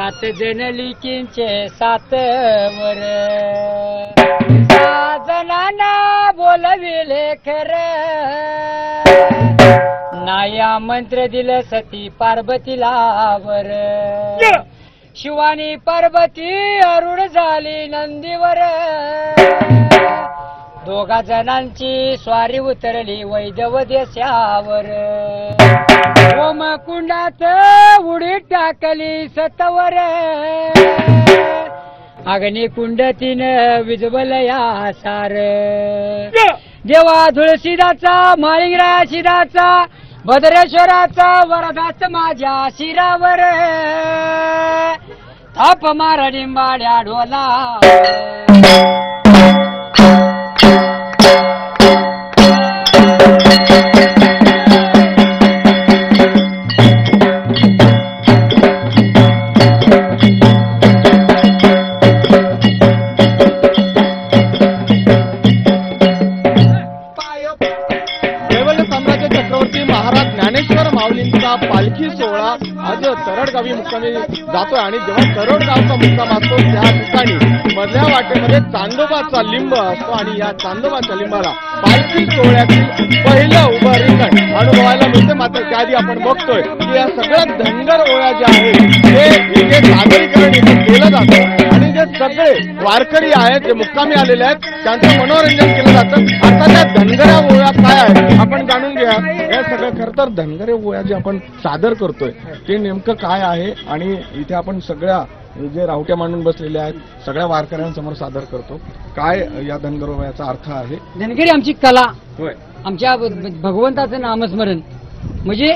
सात जण लिकींचे सात वर. साजनाना बोलविले खर. नाया मंत्र दिलं सती पार्वतीला वर. शिवानी पार्वती अरुण झाली नंदीवर. दोघा जणांची स्वारी उतरली वैदव देशावर ओम कुंडात उडी टाकली सतवर. अग्नी कुंडतीन विजवल या सार. देवा तुळशीदाचा माळिंगरा शिराचा भद्रेश्वराचा वरदास माझ्या शिरावर. थाप मार डिंबाड्या ढोला माऊलींचा पालखी सोहळा आज तरडगावी मुक्कामी जातोय. आणि जेव्हा तरडगावचा मुक्काम असतो त्या ठिकाणी मधल्या वाटेमध्ये चांदोबाचा लिंब असतो. आणि या चांदोबाच्या लिंबाला पालखी सोहळ्यातील पहिलं उभं रिंगण अनुभवायला मिळते. मात्र त्याआधी आपण बघतोय की या सगळ्या धनगर ओळ्या ज्या आहेत ते इथे सादरीकरण इथे केलं जातं. जे सगळे वारकरी आहेत जे मुक्कामी आलेले आहेत त्यांचं मनोरंजन केलं जातं. आता त्या धनगऱ्या ओळ्या काय आहेत आपण जाणून घ्या या सगळं खरं तर धनगरे ओळ्या जे आपण सादर करतोय ते नेमकं काय आहे? आणि इथे आपण सगळ्या जे रावट्या मांडून बसलेल्या आहेत सगळ्या वारकऱ्यांसमोर सादर करतो. काय या धनगर ओळ्याचा अर्थ आहे? धनगरी आमची कला. होय. आमच्या भगवंताचं नामस्मरण. म्हणजे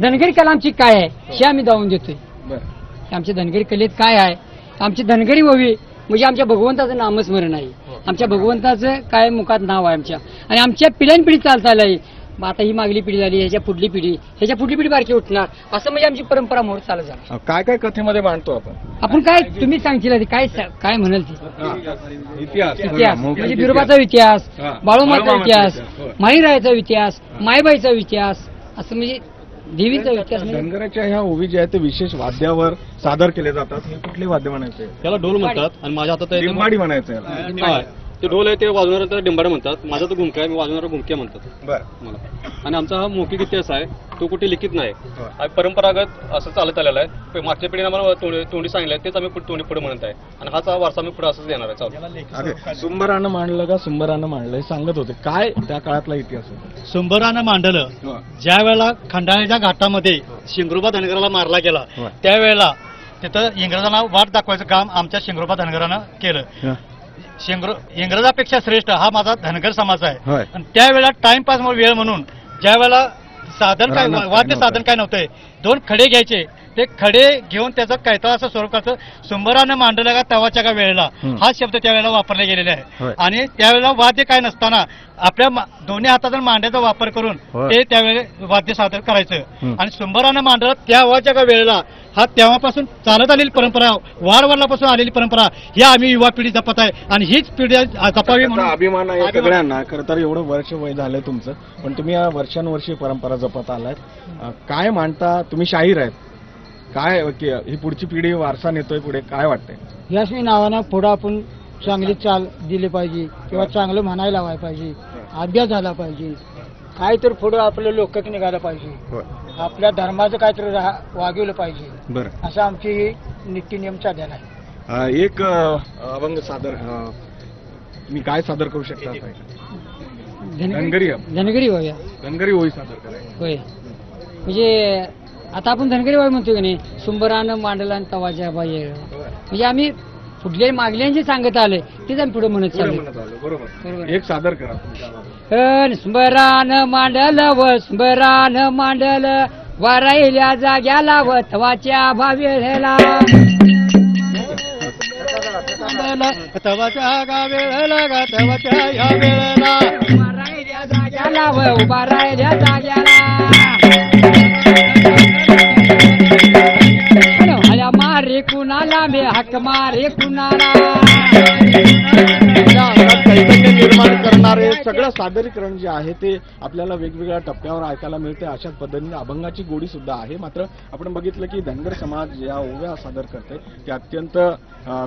धनगरी कला आमची काय आहे हे आम्ही दावून देतोय. बरं. आमच्या धनगरी कलेत काय आहे आमची धनगरी व्हावी. म्हणजे आमच्या भगवंताचं नामस्मरण आहे. आमच्या भगवंताचं काय मुखात नाव आहे आमच्या. आणि आमच्या पिढ्यानपिढी चालत आलंय मग आता ही मागली पिढी झाली ह्याच्या पुढली पिढी. ह्याच्या पुढली पिढी बारकी उठणार. असं म्हणजे आमची परंपरा मोड चालत झाली काय काय कथेमध्ये मांडतो आपण? आपण काय तुम्ही सांगशील काय काय म्हणाल ती? इतिहास. इतिहास. म्हणजे बिरोबाचा इतिहास हा. बाळूमाचा इतिहास होय. माईरायाचा इतिहास मायबाईचा इतिहास असं म्हणजे देवीचा धनगराच्या ह्या ओवी जे आहेत ते विशेष वाद्यावर सादर केले जातात. हे कुठले वाद्य म्हणायचे? त्याला ढोल म्हणतात आणि माझ्या हातात आहे ते- लिंबाडी म्हणायचं याला. हा, ते ढोल आहे ते वाजवणार त्याला डिंबाडे म्हणतात. माझा तो घुमका आहे मी वाजवणारा घुमक्या म्हणतात. बरं. मला. आणि आमचा हा मौखिक इतिहास आहे तो कुठे लिखित नाही. परंपरागत असं चालत आलेला आहे. मागच्या पिढीने आम्हाला तोंडी तोंडी सांगितलं तेच आम्ही पुढे तोंडी पुढे म्हणत आहे. आणि हाच वारसा आम्ही पुढे असंच देणार आहे. चालू सुंबरानं मांडलं का सुंबरानं मांडलं हे सांगत होते. काय त्या काळातला इतिहास आहे सुंबरानं मांडलं. ज्या वेळेला खंडाळ्याच्या घाटामध्ये शिंगरुबा धनगराला मारला गेला होय. त्यावेळेला तिथं इंग्रजांना वाट दाखवायचं काम आमच्या शिंगरुबा धनगरानं केलं. इंग्रजापेक्षा श्रेष्ठ हा माझा धनगर समाज आहे. आणि त्यावेळेला टाइमपास वेळ म्हणून ज्या वेळेला साधन काय वाद्य. साधन काय नव्हते दोन खडे घ्यायचे ते खडे घेऊन त्याचं कायता असं स्वरूपाचं सुंबरानं मांडलं का तवाच्या का वेळेला हं. शब्द त्यावेळेला वापरले गेलेले. आहे आणि त्यावेळेला वाद्य काय नसताना आपल्या दोन्ही हातातून मांड्याचा वापर करून. ते त्यावेळेला वाद्य सादर करायचं. आणि सुंबरानं मांडलं तेव्हाच्या का वेळेला हा तेव्हापासून चालत आलेली परंपरा वारवडलापासून आलेली परंपरा ही आम्ही युवा पिढी जपत आहे आणि हीच पिढी जपावी म्हणून अभिमान आहे. सगळ्यांना खरं तर एवढं वर्ष वय झालंय तुमचं पण तुम्ही या वर्षानुवर्षी परंपरा जपत आलाय काय मांडता तुम्ही शाहीर आहेत. काय की ही पुढची पिढी वारसा नेतोय पुढे काय वाटतंय? याच मी नावानं पुढं आपण चांगली चाल दिली पाहिजे किंवा चांगलं म्हणायला लावायला पाहिजे अभ्यास झाला पाहिजे. काय तर पुढं आपलं लोकक निघालं पाहिजे. आपल्या धर्माचं काहीतरी वागवलं पाहिजे. बरं. असं आमची ही नीती नियम चाललेला आहे. एक अभंग सादर मी काय सादर करू शकता? धनगरी. धनगरी व्हाव्या धनगरी ओळी सादर करायची. होय. म्हणजे आता आपण धनगरी व्हावी म्हणतो की नाही सुंबरानं मांडला आणि तवाच्या बाई म्हणजे आम्ही पुढल्या मागल्यांचे सांगत आले तेच आम्ही पुढे म्हणत पुढे चाललो म्हणत आलो, बरोबर. बरोबर. एक सादर करा तुमच्या आवाजात. अन स्मरान मांडल व स्मरान मांडल वारायल्या जाग्याला व भावेला. तवाच्या गा वेळेला गा तवाच्या या वेळेला. वारायल्या जाग्याला व उभा राहिल्या जाग्याला. मारे कुणाला मी हक मारे सगळं सादरीकरण जे आहे ते आपल्याला वेगवेगळ्या टप्प्यावर ऐकायला मिळते. अशाच पद्धतीने अभंगाची गोडी सुद्धा आहे. मात्र आपण बघितलं की धनगर समाज या ओव्या सादर करते ते अत्यंत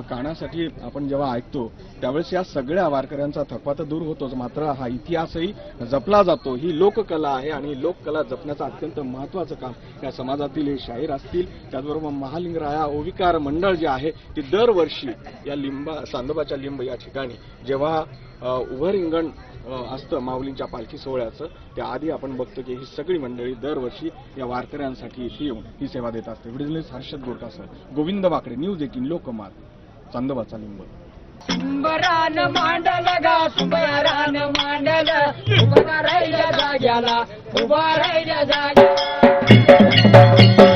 कानासाठी आपण जेव्हा ऐकतो त्यावेळेस या सगळ्या वारकऱ्यांचा थकवा तर दूर होतोच. मात्र हा इतिहासही जपला जातो. ही लोककला आहे आणि लोककला जपण्याचं अत्यंत महत्वाचं काम या समाजातील हे शाहीर असतील. त्याचबरोबर महालिंगराया ओविकार मंडळ जे आहे ते दरवर्षी या लिंबा चांदोबाच्या लिंब या ठिकाणी जेव्हा उभं रिंगण असतं माऊलींच्या पालखी सोहळ्याचं. त्याआधी आपण बघतो की ही सगळी मंडळी दरवर्षी या वारकऱ्यांसाठी इथे येऊन ही सेवा देत असते. व्हिडिओ हर्षद गोरकासह गोविंद वाकडे न्यूज एटीन लोकमात चांदोबाचा लिंब. सुंबरान मांडल गा सुंबरान मांडल. उभा राहिल्या जाग्याला उभा राहिल्या जाग्याला.